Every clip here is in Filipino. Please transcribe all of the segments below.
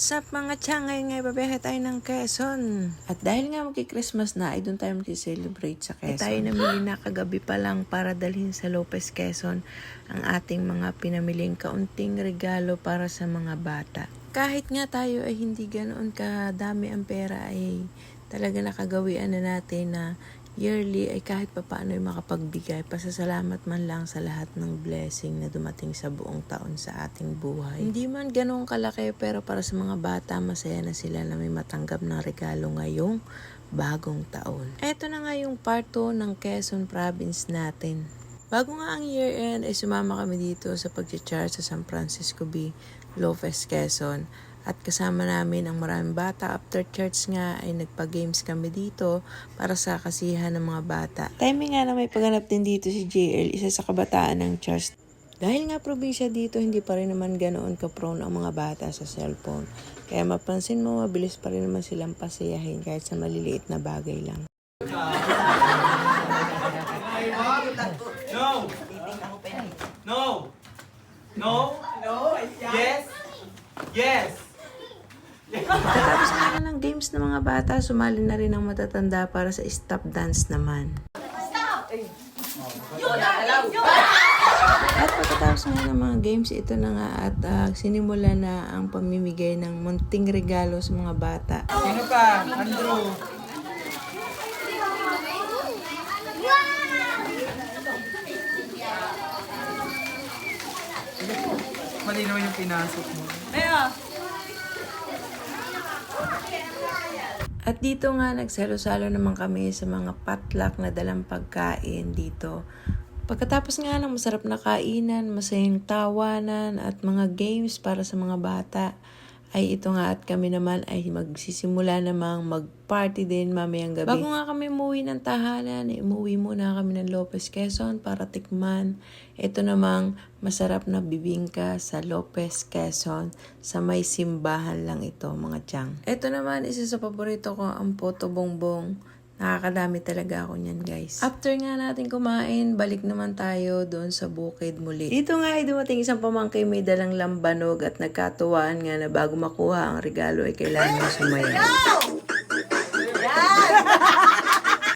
What's up mga tiyang? Ngayon nga babiyahe tayo ng Quezon. At dahil nga magki-Christmas na, ay doon tayo mag-celebrate sa Quezon. Ay tayo namili na kagabi pa lang para dalhin sa Lopez Quezon ang ating mga pinamiling kaunting regalo para sa mga bata. Kahit nga tayo ay hindi ganoon kadami ang pera ay talaga nakagawian na natin na yearly ay kahit papaano ay makapagbigay. Pasasalamat man lang sa lahat ng blessing na dumating sa buong taon sa ating buhay. Hindi man ganun kalaki pero para sa mga bata masaya na sila na may matanggap ng regalo ngayong bagong taon. Ito na nga yung part 2 ng Quezon Province natin. Bago nga ang year-end ay sumama kami dito sa pag-charge sa San Francisco Bay, Lopez, Quezon. At kasama namin ang maraming bata. After church nga ay nagpa-games kami dito para sa kasihan ng mga bata. Timing nga na may pagganap din dito si JL, isa sa kabataan ng church. Dahil nga probinsya dito, hindi pa rin naman ganoon ka-prone ang mga bata sa cellphone. Kaya mapansin mo, mabilis pa rin naman silang pasiyahin kahit sa maliliit na bagay lang. No. No. No. No. Yes. Yes. Pagkatapos nga ng games ng mga bata, sumali na rin ang matatanda para sa stop dance naman. At pagkatapos nga ng mga games, ito na nga at ah, sinimula na ang pamimigay ng munting regalo sa mga bata. Sino pa? Andrew. Malinaw yung pinasok mo. At dito nga nagsalo-salo naman kami sa mga potluck na dalang pagkain dito. Pagkatapos nga ng masarap na kainan, masayang tawanan at mga games para sa mga bata, ay ito nga at kami naman ay magsisimula namang mag-party din mamayang gabi. Bago nga kami umuwi ng tahanan, ay umuwi muna kami ng Lopez Quezon para tikman. Ito namang masarap na bibingka sa Lopez Quezon sa may simbahan lang ito mga tiyang. Ito naman isa sa paborito ko ang Poto Bongbong. Nakakadami talaga ako niyan, guys. After nga natin kumain, balik naman tayo doon sa bukid muli. Dito nga ay dumating isang pamangkin may dalang lambanog at nagkatuwaan nga na bago makuha ang regalo ay kailangan sumayaw.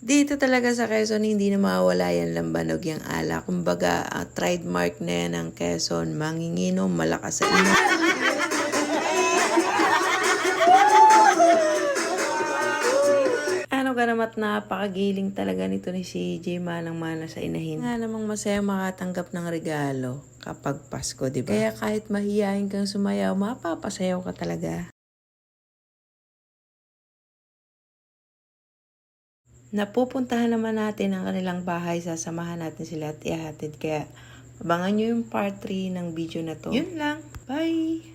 Dito talaga sa Quezon, hindi na mawawala yan lambanog yung ala. Kumbaga, ang trademark na yan ng Quezon, manginginom, malakas sa init. Ano ka naman at napakagiling talaga nito ni si J Manang Mana sa inahin. Nga namang masaya makatanggap ng regalo kapag Pasko, di ba? Kaya kahit mahihayin kang sumayaw, mapapasayaw ka talaga. Napupuntahan naman natin ang kanilang bahay, sasamahan natin sila at ihatid. Kaya abangan nyo yung part 3 ng video na to. Yun lang. Bye!